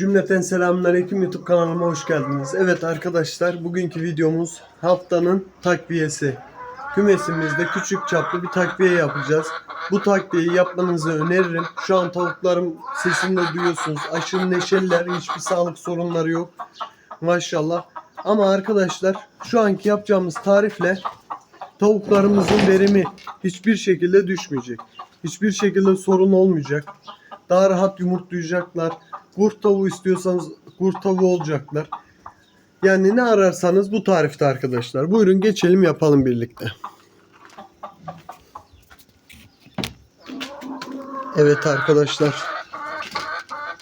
Cümleten selamünaleyküm YouTube kanalıma hoş geldiniz. Evet arkadaşlar bugünkü videomuz haftanın takviyesi. Kümesimizde küçük çaplı bir takviye yapacağız. Bu takviyeyi yapmanızı öneririm. Şu an tavuklarım sesini de duyuyorsunuz. Aşırı neşeliler. Hiçbir sağlık sorunları yok. Maşallah. Ama arkadaşlar şu anki yapacağımız tarifle tavuklarımızın verimi hiçbir şekilde düşmeyecek. Hiçbir şekilde sorun olmayacak. Daha rahat yumurtlayacaklar. Kurt tavuğu istiyorsanız kurt tavuğu olacaklar. Yani ne ararsanız bu tarifte arkadaşlar. Buyurun geçelim yapalım birlikte. Evet arkadaşlar.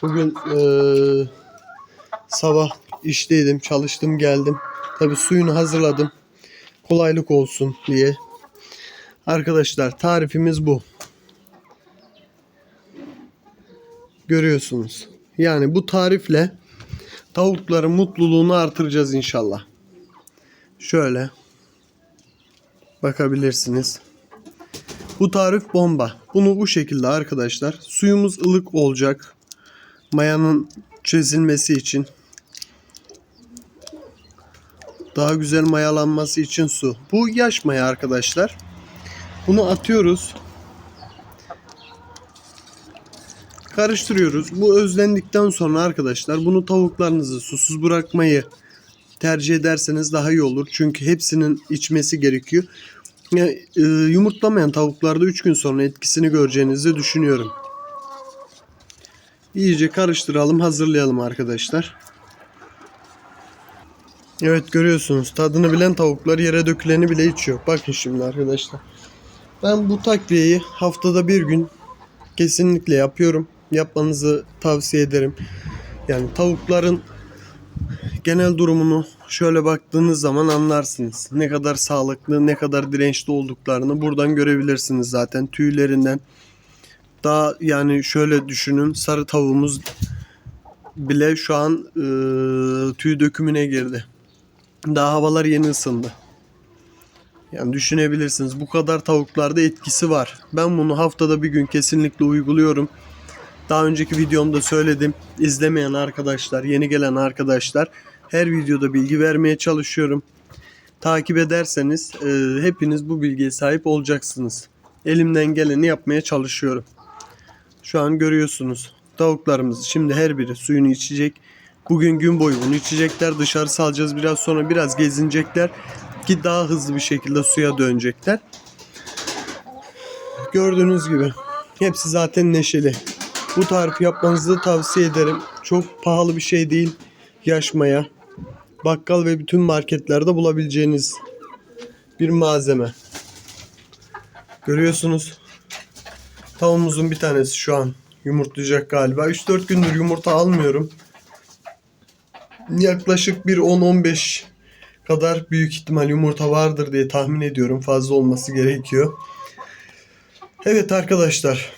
Bugün eee, sabah işteydim, çalıştım, geldim. Tabi suyunu hazırladım. Kolaylık olsun diye. Arkadaşlar tarifimiz bu. Görüyorsunuz. Yani bu tarifle tavukların mutluluğunu artıracağız inşallah. Şöyle bakabilirsiniz. Bu tarif bomba. Bunu bu şekilde arkadaşlar. Suyumuz ılık olacak. Mayanın çözülmesi için. Daha güzel mayalanması için su. Bu yaş maya arkadaşlar. Bunu atıyoruz. Karıştırıyoruz. Bu özlendikten sonra arkadaşlar bunu tavuklarınızı susuz bırakmayı tercih ederseniz daha iyi olur. Çünkü hepsinin içmesi gerekiyor. Yani, e, yumurtlamayan tavuklarda 3 gün sonra etkisini göreceğinizi düşünüyorum. İyice karıştıralım, hazırlayalım arkadaşlar. Evet görüyorsunuz tadını bilen tavuklar yere döküleni bile içiyor. Bakın şimdi arkadaşlar. Ben bu takviyeyi haftada bir gün kesinlikle yapıyorum. Yapmanızı tavsiye ederim. Yani tavukların genel durumunu şöyle baktığınız zaman anlarsınız. Ne kadar sağlıklı, ne kadar dirençli olduklarını buradan görebilirsiniz zaten tüylerinden. Daha yani şöyle düşünün sarı tavuğumuz bile şu an e, tüy dökümüne girdi. Daha havalar yeni ısındı. Yani düşünebilirsiniz bu kadar tavuklarda etkisi var. Ben bunu haftada bir gün kesinlikle uyguluyorum. Daha önceki videomda söyledim. İzlemeyen arkadaşlar, yeni gelen arkadaşlar her videoda bilgi vermeye çalışıyorum. Takip ederseniz e, hepiniz bu bilgiye sahip olacaksınız. Elimden geleni yapmaya çalışıyorum. Şu an görüyorsunuz. Tavuklarımız şimdi her biri suyunu içecek. Bugün gün boyu bunu içecekler. Dışarı salacağız biraz sonra biraz gezinecekler. Ki daha hızlı bir şekilde suya dönecekler. Gördüğünüz gibi hepsi zaten neşeli. Bu tarifi yapmanızı tavsiye ederim. Çok pahalı bir şey değil. Yaşmaya. Bakkal ve bütün marketlerde bulabileceğiniz bir malzeme. Görüyorsunuz. Tavuğumuzun bir tanesi şu an yumurtlayacak galiba. 3-4 gündür yumurta almıyorum. Yaklaşık bir 10-15 kadar büyük ihtimal yumurta vardır diye tahmin ediyorum. Fazla olması gerekiyor. Evet arkadaşlar.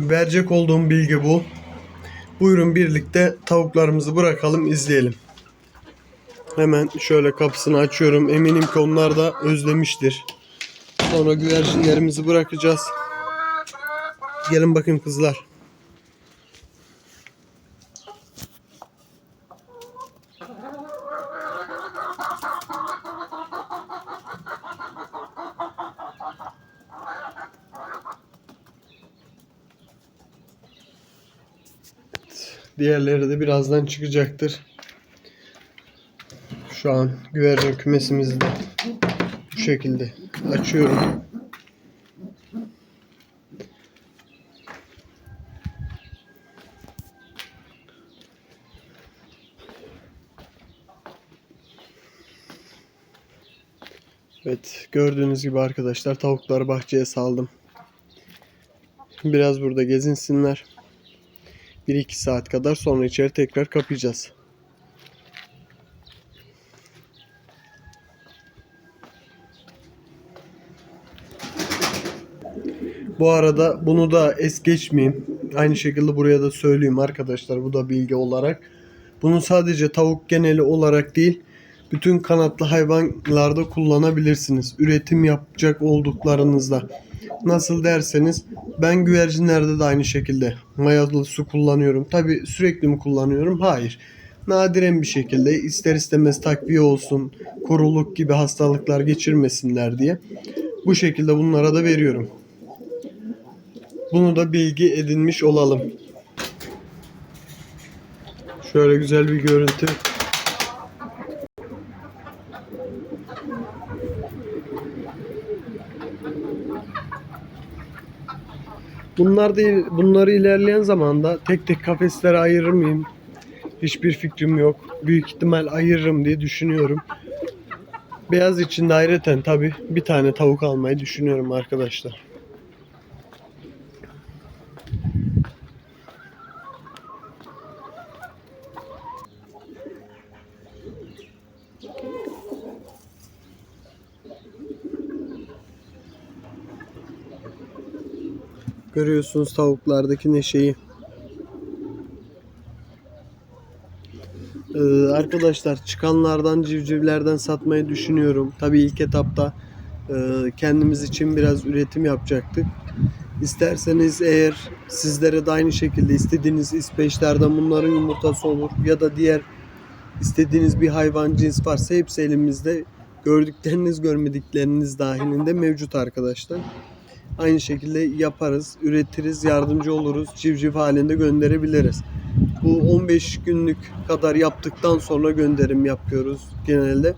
Verecek olduğum bilgi bu. Buyurun birlikte tavuklarımızı bırakalım izleyelim. Hemen şöyle kapısını açıyorum. Eminim ki onlar da özlemiştir. Sonra güvercinlerimizi bırakacağız. Gelin bakın kızlar. Diğerleri de birazdan çıkacaktır. Şu an güvercin kümesimizi de bu şekilde açıyorum. Evet gördüğünüz gibi arkadaşlar tavukları bahçeye saldım. Biraz burada gezinsinler. 1-2 saat kadar sonra içeri tekrar kapayacağız. Bu arada bunu da es geçmeyeyim. Aynı şekilde buraya da söyleyeyim arkadaşlar. Bu da bilgi olarak. Bunu sadece tavuk geneli olarak değil, bütün kanatlı hayvanlarda kullanabilirsiniz. Üretim yapacak olduklarınızda. Nasıl derseniz ben güvercinlerde de aynı şekilde mayalı su kullanıyorum. Tabi sürekli mi kullanıyorum? Hayır. Nadiren bir şekilde ister istemez takviye olsun, koruluk gibi hastalıklar geçirmesinler diye bu şekilde bunlara da veriyorum. Bunu da bilgi edinmiş olalım. Şöyle güzel bir görüntü. Bunlar da bunları ilerleyen zamanda tek tek kafeslere ayırır mıyım? Hiçbir fikrim yok. Büyük ihtimal ayırırım diye düşünüyorum. Beyaz için de ayrıca tabi bir tane tavuk almayı düşünüyorum arkadaşlar. Görüyorsunuz tavuklardaki neşeyi. Ee, arkadaşlar çıkanlardan civcivlerden satmayı düşünüyorum. Tabii ilk etapta e, kendimiz için biraz üretim yapacaktık. İsterseniz eğer sizlere de aynı şekilde istediğiniz ispeçlerden bunların yumurtası olur ya da diğer istediğiniz bir hayvan cins varsa hepsi elimizde. Gördükleriniz görmedikleriniz dahilinde mevcut arkadaşlar. Aynı şekilde yaparız, üretiriz, yardımcı oluruz, civciv halinde gönderebiliriz. Bu 15 günlük kadar yaptıktan sonra gönderim yapıyoruz genelde.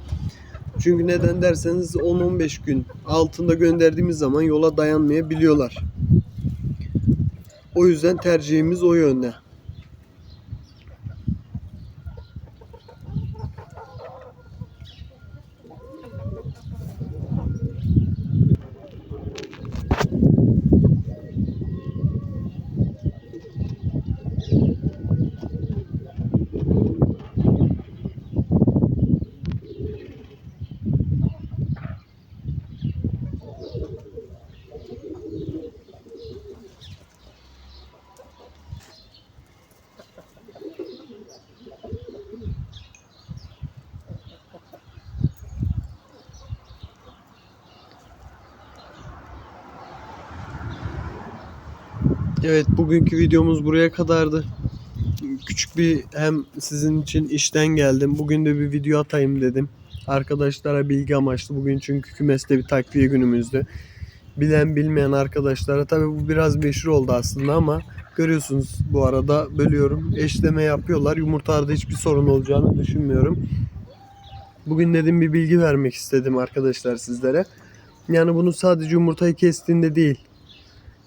Çünkü neden derseniz 10-15 gün altında gönderdiğimiz zaman yola dayanmayabiliyorlar. O yüzden tercihimiz o yönde. Evet bugünkü videomuz buraya kadardı. Küçük bir hem sizin için işten geldim. Bugün de bir video atayım dedim. Arkadaşlara bilgi amaçlı. Bugün çünkü kümeste bir takviye günümüzdü. Bilen bilmeyen arkadaşlara tabi bu biraz meşhur oldu aslında ama görüyorsunuz bu arada bölüyorum. Eşleme yapıyorlar. Yumurtalarda hiçbir sorun olacağını düşünmüyorum. Bugün dedim bir bilgi vermek istedim arkadaşlar sizlere. Yani bunu sadece yumurtayı kestiğinde değil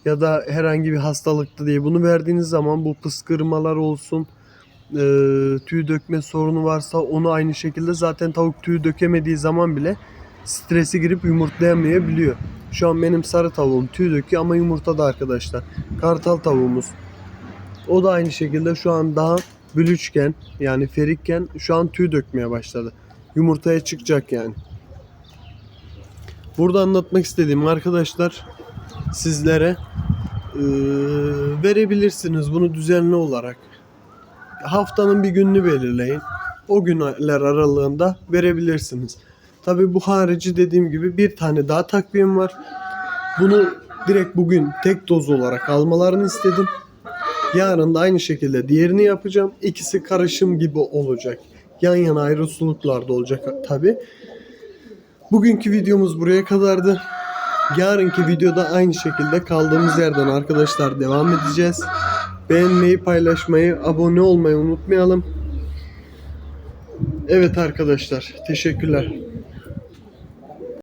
ya da herhangi bir hastalıkta diye bunu verdiğiniz zaman bu pıskırmalar olsun e, tüy dökme sorunu varsa onu aynı şekilde zaten tavuk tüy dökemediği zaman bile stresi girip yumurtlayamayabiliyor. Şu an benim sarı tavuğum tüy döküyor ama yumurtada arkadaşlar. Kartal tavuğumuz. O da aynı şekilde şu an daha bülüçken yani ferikken şu an tüy dökmeye başladı. Yumurtaya çıkacak yani. Burada anlatmak istediğim arkadaşlar sizlere e, verebilirsiniz bunu düzenli olarak. Haftanın bir gününü belirleyin. O günler aralığında verebilirsiniz. Tabi bu harici dediğim gibi bir tane daha takviyem var. Bunu direkt bugün tek doz olarak almalarını istedim. Yarın da aynı şekilde diğerini yapacağım. İkisi karışım gibi olacak. Yan yana ayrı suluklarda olacak tabi. Bugünkü videomuz buraya kadardı. Yarınki videoda aynı şekilde kaldığımız yerden arkadaşlar devam edeceğiz. Beğenmeyi, paylaşmayı, abone olmayı unutmayalım. Evet arkadaşlar, teşekkürler.